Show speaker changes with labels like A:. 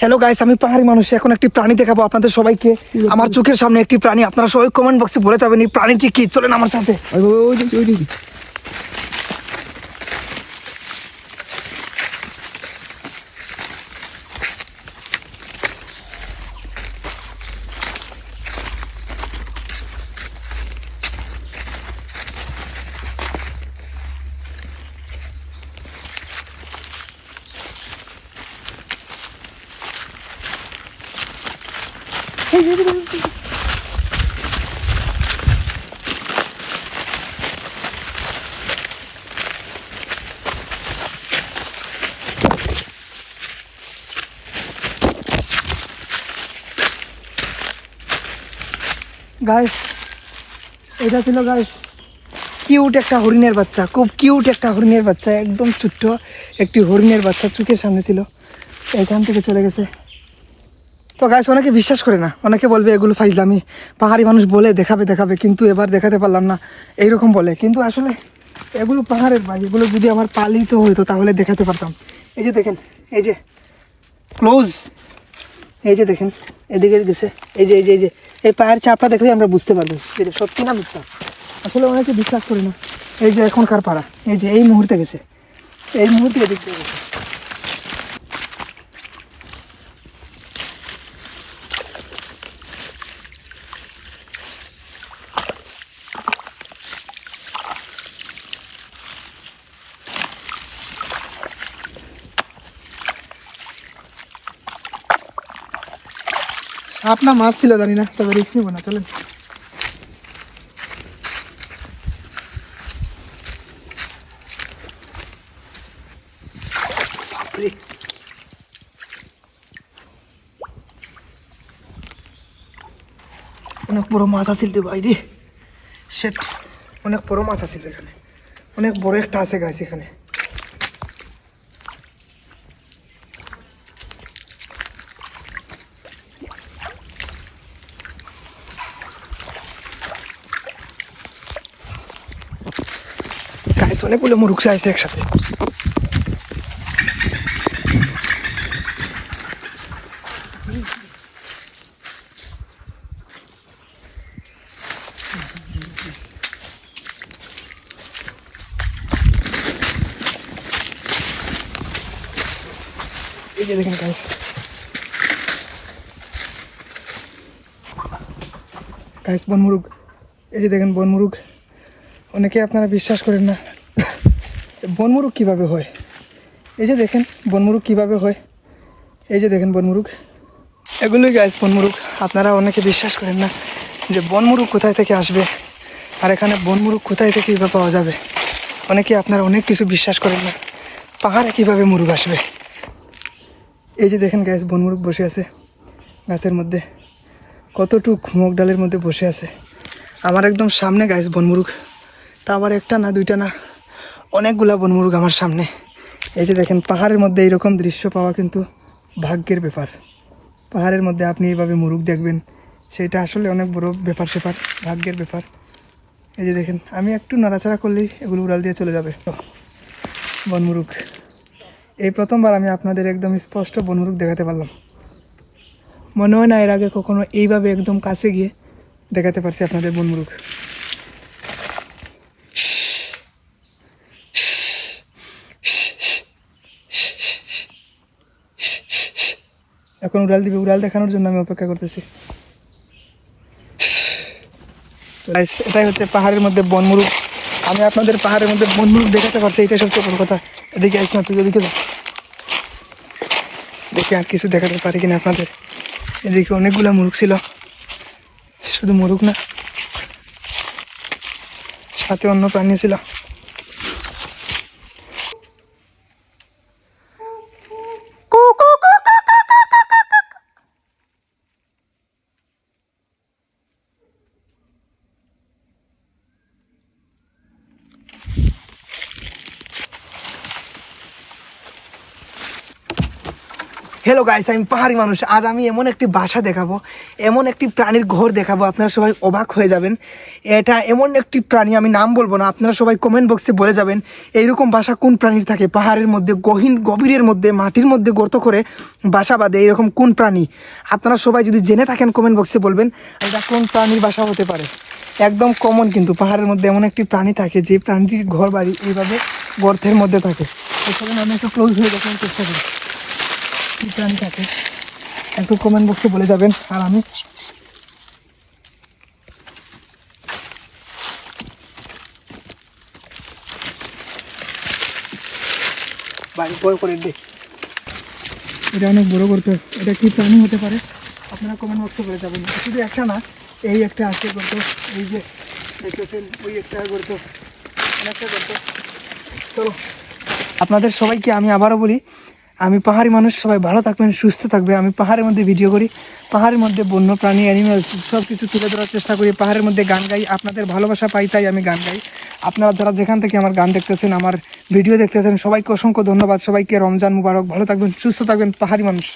A: Hello guys আমি পাহাড়ি মানুষ, এখন একটি প্রাণী দেখাবো আপনাদের সবাইকে। আমার চোখের সামনে একটি প্রাণী, আপনারা সবাই কমেন্ট বক্সে বলে যাবেন, এই প্রাণীটি কি? চলেন আমার সাথে। গাইস এটা ছিল গাইস কিউট একটা হরিণের বাচ্চা, খুব কিউট একটা হরিণের বাচ্চা, একদম ছোট্ট একটি হরিণের বাচ্চা চোখের সামনে ছিল। এখান থেকে চলে গেছে। তো গাইস অনেকে বিশ্বাস করে না। অনেকে বলবে, এগুলো ফাইজলামি। পাহাড়ি মানুষ বলে, দেখাবে দেখাবে, কিন্তু এবার দেখাতে পারলাম না। এইরকম বলে। কিন্তু আসলে এগুলো পাহাড়ের ভাই। এগুলো যদি আমার পালিত হইতো, তাহলে দেখাতে পারতাম। এই যে দেখেন, এই যে ক্লোজ এই যে দেখেন, এদিকে গেছে। এই যে এই যে এই যে, এই পায়ের চাপটা দেখলে আমরা বুঝতে পারব। যেটা সত্যি না মিথ্যা? আসলে অনেকে বিশ্বাস করি না। এই যে এখনকার পাড়া, এই যে এই মুহূর্তে গেছে। এই মুহূর্তে এদিক গেছে। সাপ না মাছ ছিল জানি না তবে রিস্ক নিবো না চলেন অনেক বড় মাছ আছিল রে বাইরে সেট অনেক বড় মাছ আছিল এখানে অনেক বড় একটা আছে গাছ এখানে গাছ অনেকগুলো মুরুখ আছে একসাথে। দেখেন গাছ গাছ বনমুরুগ। এই যে দেখেন বনমুরুগ। অনেকে আপনারা বিশ্বাস করেন না। বনমুরুগ কীভাবে হয়? এই যে দেখেন, বনমুরুগ কীভাবে হয়? এই যে দেখেন বনমুরুগ। এগুলোই গাছ বনমুরুগ। আপনারা অনেকে বিশ্বাস করেন না যে বনমুরুগ কোথায় থেকে আসবে আর এখানে বনমুরুগ কোথায় থেকে কীভাবে পাওয়া যাবে। অনেকে আপনারা অনেক কিছু বিশ্বাস করেন না। পাহাড়ে কীভাবে মুরুগ আসবে? এই যে দেখেন গাছ বনমুরুগ বসে আছে গাছের মধ্যে। কতটুক মুগ ডালের মধ্যে বসে আছে। আমার একদম সামনে গাছ বনমুরুগ। তা আবার একটা না, দুইটা না? অনেকগুলা বনমুরুগ আমার সামনে। এই যে দেখেন, পাহাড়ের মধ্যে এইরকম দৃশ্য পাওয়া কিন্তু ভাগ্যের ব্যাপার। পাহাড়ের মধ্যে আপনি এইভাবে মুরুগ দেখবেন, সেটা আসলে অনেক বড় ব্যাপার সেপার ভাগ্যের ব্যাপার। এই যে দেখেন, আমি একটু নাড়াচাড়া করলেই এগুলো উড়াল দিয়ে চলে যাবে। বনমুরুগ। এই প্রথমবার আমি আপনাদের একদম স্পষ্ট বনমুরুগ দেখাতে পারলাম। মনে হয় না এর আগে কখনো এইভাবে একদম কাছে গিয়ে দেখাতে পারছি আপনাদের বনমুরুগ। এখন উড়াল দিবে, উড়াল দেখানোর জন্য আমি অপেক্ষা করতেছি। এটাই হচ্ছে পাহাড়ের মধ্যে বনমুরুগ আমি আপনাদের পাহাড়ের মধ্যে বনমুরুগ দেখাতে পারছি, এটাই সবচেয়ে বড় কথা। এদিকে আস তুই ওদিকে। দেখি আর কিছু দেখাতে পারি কিনা আপনাদের। এদিকে অনেকগুলা মুরুগ ছিল। শুধু মুরুগ না, সাথে অন্য প্রাণী ছিল। হ্যালো গাইস আমি পাহাড়ি মানুষ। আজ আমি এমন একটি বাসা দেখাবো, এমন একটি প্রাণীর ঘর দেখাবো। আপনারা সবাই অবাক হয়ে যাবেন। এটা এমন একটি প্রাণী, আমি নাম বলব না, আপনারা সবাই কমেন্ট বক্সে বলে যাবেন, এইরকম বাসা কোন প্রাণীর থাকে? পাহাড়ের মধ্যে, গহীন গভীরের মধ্যে, মাটির মধ্যে গর্ত করে বাসা বাঁধে, এইরকম কোন প্রাণী? আপনারা সবাই যদি জেনে থাকেন কমেন্ট বক্সে বলবেন, এটা কোন প্রাণীর বাসা হতে পারে? একদম কমন কিন্তু, পাহাড়ের মধ্যে এমন একটি প্রাণী থাকে, যে প্রাণীটির ঘর বাড়ি এইভাবে গর্তের মধ্যে থাকে। এখানে আমি একটু ক্লোজ হয়ে দেখানোর চেষ্টা করি। কি প্রাণী থাকে একটু কমেন্ট বক্সে বলে যাবেন আর আমি। বাড়ি করে এটা অনেক বড় করতে এটা কি প্রাণী হতে পারে? আপনারা কমেন্ট বক্সে বলে যাবেন। শুধু একটা না এই একটা আছে গর্ত এই যে দেখতেছেন ওই একটা গর্ত অনেকটা গর্ত চলো। আপনাদের সবাইকে আমি আবারও বলি আমি পাহাড়ি মানুষ, সবাই ভালো থাকবেন, সুস্থ থাকবে আমি পাহাড়ের মধ্যে ভিডিও করি, পাহাড়ের মধ্যে বন্য প্রাণী অ্যানিমেলস সব কিছু তুলে ধরার চেষ্টা করি। পাহাড়ের মধ্যে গান গাই, আপনাদের ভালোবাসা পাই, তাই আমি গান গাই। আপনারা যারা যেখান থেকে আমার গান দেখতেছেন, আমার ভিডিও দেখতেছেন, সবাইকে অসংখ্য ধন্যবাদ। সবাইকে রমজান মুবারক। ভালো থাকবেন, সুস্থ থাকবেন, পাহাড়ি মানুষ।